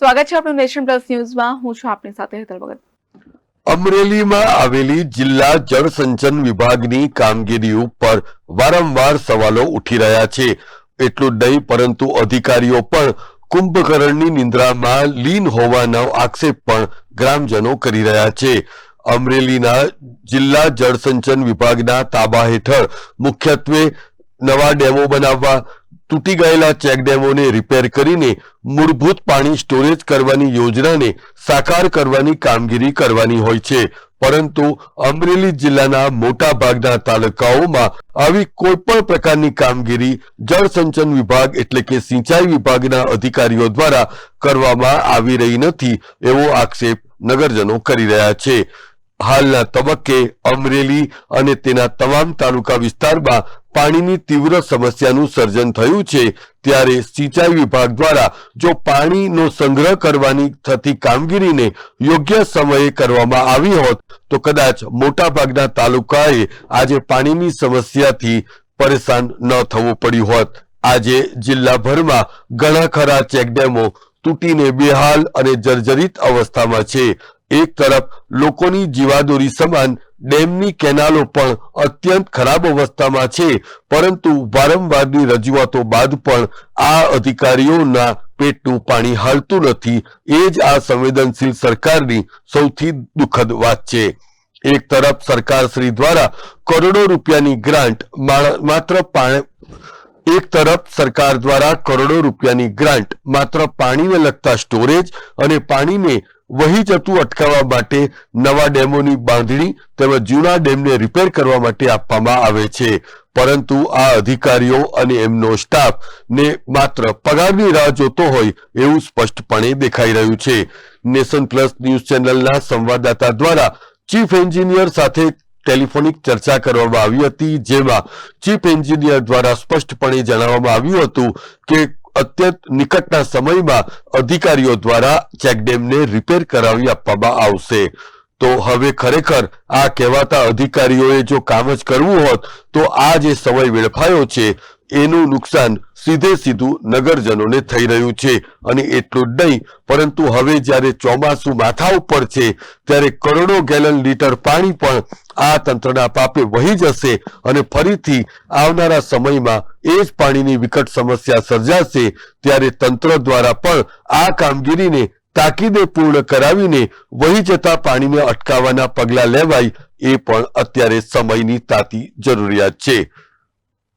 સ્વાગત છે આપણું નેશન પ્લસ ન્યૂઝમાં. હું છું આપની સાથે હેતલ ભગત. અમરેલીમાં આવેલી જિલ્લા જળસંચન વિભાગની કામગીરી ઉપર વારંવાર સવાલો ઉઠી રહ્યા છે. એટલું નહીં, પરંતુ અધિકારીઓ પણ કુંભકરણની નિંદ્રામાં લીન હોવાનો આક્ષેપ પણ ગ્રામજનો કરી રહ્યા છે. અમરેલીના જિલ્લા જળસંચન વિભાગના તાબા હેઠળ મુખ્યત્વે નવા ડેમો બનાવવા તૂટી ગયેલા ચેકડેમોને રિપેર કરીને મૂળભૂત પાણી સ્ટોરેજ કરવાની યોજનાને સાકાર કરવાની કામગીરી કરવાની હોય છે. પરંતુ અમરેલી જિલ્લાના મોટા ભાગના તાલુકાઓમાં આવી કોઈ પણ પ્રકારની કામગીરી જળસંચન વિભાગ એટલે કે સિંચાઈ વિભાગના અધિકારીઓ દ્વારા કરવામાં આવી રહી નથી એવો આક્ષેપ નગરજનો કરી રહ્યા છે. હાલના તબક્કે અમરેલી અને તેના તમામ તાલુકા વિસ્તારમાં પાણીની તીવ્ર સમસ્યાનું સર્જન થયું છે, ત્યારે સિંચાઈ વિભાગ દ્વારા જો પાણીનો સંગ્રહ કરવાની થતી કામગીરીને યોગ્ય સમયે કરવામાં આવી હોત, તો કદાચ મોટાભાગના તાલુકાએ આજે પાણીની સમસ્યાથી પરેશાન ન થવું પડ્યું હોત. આજે જિલ્લાભરમાં ઘણા ખરા ચેકડેમો તૂટીને બેહાલ અને જર્જરિત અવસ્થામાં છે. એક તરફ લોકોની જીવાદોરી સમાન ડેમની કેનાલો પણ અત્યંત ખરાબ અવસ્થામાં છે, પરંતુ વારંવારની રજૂઆતો બાદ પણ આ અધિકારીઓના પેટનું પાણી હાલતું નથી. એ જ આ સંવેદનશીલ સરકારની સૌથી દુઃખદ વાત છે. એક તરફ સરકાર શ્રી દ્વારા કરોડો રૂપિયાની ગ્રાન્ટ માત્ર પા- એક તરફ સરકાર દ્વારા કરોડો રૂપિયાની ગ્રાન્ટ, માત્ર પાણીને લગતા સ્ટોરેજ અને પાણીને વહી જતું અટકાવવા માટે નવા ડેમોની બાંધણી તેમજ જૂના ડેમને રિપેર કરવા માટે આપવામાં આવે છે. પરંતુ આ અધિકારીઓ અને એમનો સ્ટાફ ને માત્ર પગારની રાહ જોતો હોય એવું સ્પષ્ટપણે દેખાઈ રહ્યું છે. નેશન પ્લસ ન્યૂઝ ચેનલના સંવાદદાતા દ્વારા ચીફ એન્જિનિયર સાથે ટેલિફોનિક ચર્ચા કરવામાં આવી હતી, જેમાં ચીફ એન્જિનિયર દ્વારા સ્પષ્ટપણે જણાવવામાં આવ્યું હતું કે અત્યંત નિકટના સમયમાં અધિકારીઓ દ્વારા ચેકડેમને રિપેર કરાવી આપવામાં આવશે. તો હવે ખરેખર આ કહેવાતા અધિકારીઓએ જો કામ જ કરવું હોત, તો આ જે સમય વેડફાયો છે એનું નુકસાન સીધે સીધું નગરજનોને થઈ રહ્યું છે. અને એટલું જ નહીં, પરંતુ હવે જ્યારે ચોમાસું માથા ઉપર છે, ત્યારે કરોડો ગેલન લીટર પાણી પણ આ તંત્રના પાપે વહી જશે અને ફરીથી આવનારા સમયમાં એ જ પાણીની વિકટ સમસ્યા સર્જાશે, ત્યારે તંત્ર દ્વારા પણ આ કામગીરીને તાકીદે પૂર્ણ કરાવીને વહી જતા પાણીને અટકાવવાના પગલાં લેવાય એ પણ અત્યારે સમયની તાતી જરૂરિયાત છે.